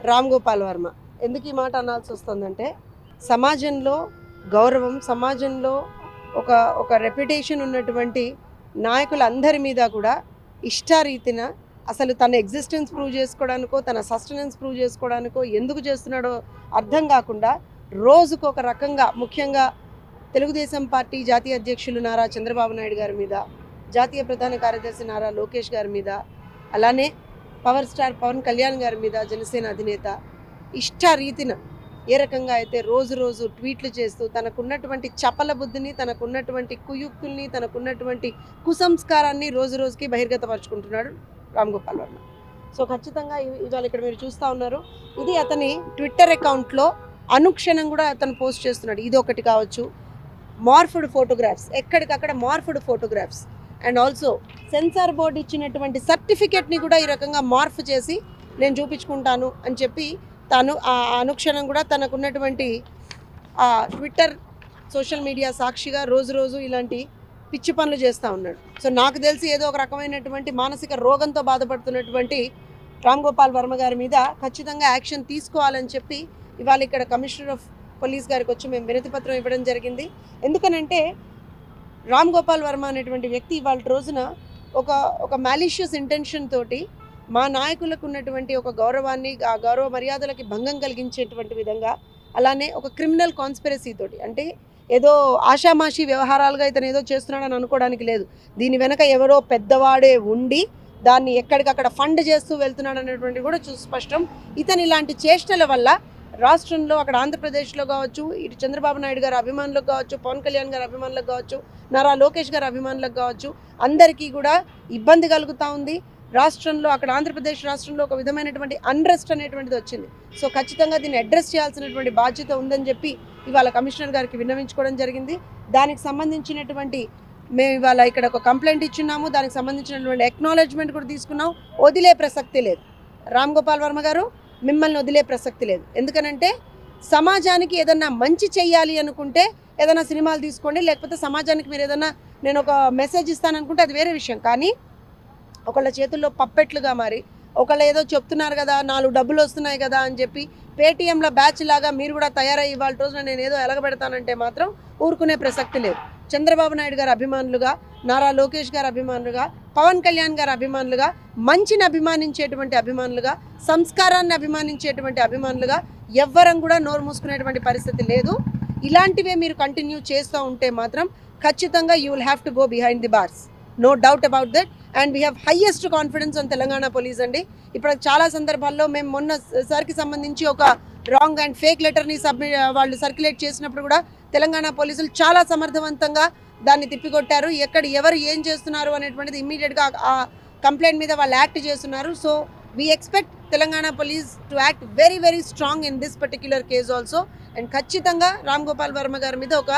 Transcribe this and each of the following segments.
రామ్ గోపాల్ వర్మ. ఎందుకు ఈ మాట అనాల్సి వస్తుందంటే సమాజంలో గౌరవం సమాజంలో ఒక ఒక రెప్యుటేషన్ ఉన్నటువంటి నాయకులందరి మీద కూడా ఇష్టారీతిన అసలు తన ఎగ్జిస్టెన్స్ ప్రూవ్ చేసుకోవడానికో తన సస్టెనెన్స్ ప్రూవ్ చేసుకోవడానికో ఎందుకు చేస్తున్నాడో అర్థం కాకుండా రోజుకు ఒక రకంగా ముఖ్యంగా తెలుగుదేశం పార్టీ జాతీయ అధ్యక్షులు నారా చంద్రబాబు నాయుడు గారి మీద జాతీయ ప్రధాన కార్యదర్శి నారా లోకేష్ గారి మీద అలానే పవర్ స్టార్ పవన్ కళ్యాణ్ గారి మీద జనసేన అధినేత ఇష్టారీతిన ఏ రకంగా అయితే రోజు రోజు ట్వీట్లు చేస్తూ తనకున్నటువంటి చపల బుద్ధిని తనకున్నటువంటి కుయుక్తుల్ని తనకున్నటువంటి కుసంస్కారాన్ని రోజు రోజుకి బహిర్గతపరుచుకుంటున్నాడు రామ్ గోపాల్ వర్మ. సో ఖచ్చితంగా ఇవాళ ఇక్కడ మీరు చూస్తూ ఉన్నారు. ఇది అతని ట్విట్టర్ అకౌంట్లో అనుక్షణం కూడా అతను పోస్ట్ చేస్తున్నాడు. ఇది ఒకటి కావచ్చు. Morphed photographs. ఎక్కడికక్కడ morphed photographs. And also censor board ఇచ్చినటువంటి సర్టిఫికెట్ని కూడా ఈ రకంగా మార్ఫ్ చేసి నేను చూపించుకుంటాను అని చెప్పి తను ఆ అనుక్షణం కూడా తనకున్నటువంటి ట్విట్టర్ సోషల్ మీడియా సాక్షిగా రోజు రోజు ఇలాంటి పిచ్చి పనులు చేస్తూ ఉన్నాడు. సో నాకు తెలిసి ఏదో ఒక రకమైనటువంటి మానసిక రోగంతో బాధపడుతున్నటువంటి రామ్ గోపాల్ వర్మ గారి మీద ఖచ్చితంగా యాక్షన్ తీసుకోవాలని చెప్పి ఇవాళ ఇక్కడ కమిషనర్ ఆఫ్ పోలీస్ గారికి వచ్చి మేము వినతి పత్రం ఇవ్వడం జరిగింది. ఎందుకనంటే రామ్ గోపాల్ వర్మ అనేటువంటి వ్యక్తి ఇవాళ రోజున ఒక ఒక మాలిషియస్ ఇంటెన్షన్ తోటి మా నాయకులకు ఉన్నటువంటి ఒక గౌరవాన్ని ఆ గౌరవ మర్యాదలకి భంగం కలిగించేటువంటి విధంగా అలానే ఒక క్రిమినల్ కాన్స్పిరసీ తోటి అంటే ఏదో ఆషామాషి వ్యవహారాలుగా ఇతను ఏదో చేస్తున్నాడని అనుకోవడానికి లేదు. దీని వెనక ఎవరో పెద్దవాడే ఉండి దాన్ని ఎక్కడికక్కడ ఫండ్ చేస్తూ వెళ్తున్నాడు అనేటువంటి కూడా చూ స్పష్టం. ఇతని ఇలాంటి చేష్టల వల్ల రాష్ట్రంలో అక్కడ ఆంధ్రప్రదేశ్లో కావచ్చు ఇటు చంద్రబాబు నాయుడు గారి అభిమానులకు కావచ్చు పవన్ కళ్యాణ్ గారి అభిమానులకు కావచ్చు నారా లోకేష్ గారి అభిమానులకు కావచ్చు అందరికీ కూడా ఇబ్బంది కలుగుతూ ఉంది. రాష్ట్రంలో అక్కడ ఆంధ్రప్రదేశ్ రాష్ట్రంలో ఒక విధమైనటువంటి అన్రెస్ట్ అనేటువంటిది వచ్చింది. సో ఖచ్చితంగా దీన్ని అడ్రస్ చేయాల్సినటువంటి బాధ్యత ఉందని చెప్పి ఇవాళ కమిషనర్ గారికి విన్నవించుకోవడం జరిగింది. దానికి సంబంధించినటువంటి మేము ఇవాళ ఇక్కడ ఒక కంప్లైంట్ ఇచ్చున్నాము. దానికి సంబంధించినటువంటి ఎక్నాలెడ్జ్మెంట్ కూడా తీసుకున్నాం. వదిలే ప్రసక్తి లేదు. రామ్ గోపాల్ వర్మ గారు మిమ్మల్ని వదిలే ప్రసక్తి లేదు. ఎందుకనంటే సమాజానికి ఏదన్నా మంచి చెయ్యాలి అనుకుంటే ఏదైనా సినిమాలు తీసుకోండి లేకపోతే సమాజానికి మీరు ఏదైనా నేను ఒక మెసేజ్ ఇస్తాను అనుకుంటే అది వేరే విషయం. కానీ ఒకళ్ళ చేతుల్లో పప్పెట్లుగా మారి ఒకళ్ళు ఏదో చెప్తున్నారు కదా నాలుగు డబ్బులు వస్తున్నాయి కదా అని చెప్పి పేటీఎంలో బ్యాచ్ లాగా మీరు కూడా తయారై ఇవాళ రోజున నేను ఏదో ఎలగబెడతానంటే మాత్రం ఊరుకునే ప్రసక్తి లేదు. చంద్రబాబు నాయుడు గారు అభిమానులుగా నారా లోకేష్ గారు అభిమానులుగా పవన్ కళ్యాణ్ గారి అభిమానులుగా మంచిని అభిమానించేటువంటి అభిమానులుగా సంస్కారాన్ని అభిమానించేటువంటి అభిమానులుగా ఎవ్వరం కూడా నోరు మూసుకునేటువంటి పరిస్థితి లేదు. ఇలాంటివే మీరు కంటిన్యూ చేస్తూ ఉంటే మాత్రం ఖచ్చితంగా you will have to go behind the bars no doubt about that and we have highest confidence on Telangana police అండి. ఇప్పుడు చాలా సందర్భాల్లో మేము మొన్న సార్కి సంబంధించి ఒక రాంగ్ అండ్ ఫేక్ లెటర్ని సబ్మిట్ వాళ్ళు సర్క్యులేట్ చేసినప్పుడు కూడా తెలంగాణ పోలీసులు చాలా సమర్థవంతంగా దాన్ని తిప్పికొట్టారు. ఎక్కడ ఎవరు ఏం చేస్తున్నారు అనేటువంటిది ఇమ్మీడియట్గా ఆ కంప్లైంట్ మీద వాళ్ళు యాక్ట్ చేస్తున్నారు. So we expect Telangana police to act very very strong in this particular case also and ఖచ్చితంగా రామ్ గోపాల్ వర్మ గారి మీద ఒక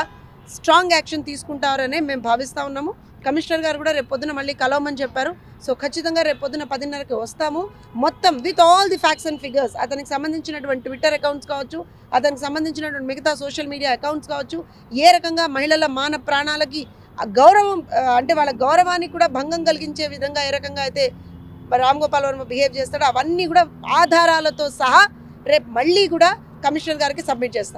స్ట్రాంగ్ యాక్షన్ తీసుకుంటారనే మేము భావిస్తూ ఉన్నాము. కమిషనర్ గారు కూడా రేపు పొద్దున మళ్ళీ కలవమని చెప్పారు. సో ఖచ్చితంగా రేపు పొద్దున పదిన్నరకి వస్తాము. మొత్తం with all the facts and figures అతనికి సంబంధించినటువంటి ట్విట్టర్ అకౌంట్స్ కావచ్చు అతనికి సంబంధించినటువంటి మిగతా సోషల్ మీడియా అకౌంట్స్ కావచ్చు ఏ రకంగా మహిళల మాన ప్రాణాలకి ఆ గౌరవం అంటే వాళ్ళ గౌరవానికి కూడా భంగం కలిగించే విధంగా ఏ రకంగా అయితే రామ్ గోపాల్ వర్మ బిహేవ్ చేస్తాడో అవన్నీ కూడా ఆధారాలతో సహా రేపు మళ్ళీ కూడా కమిషనర్ గారికి సబ్మిట్ చేస్తాం.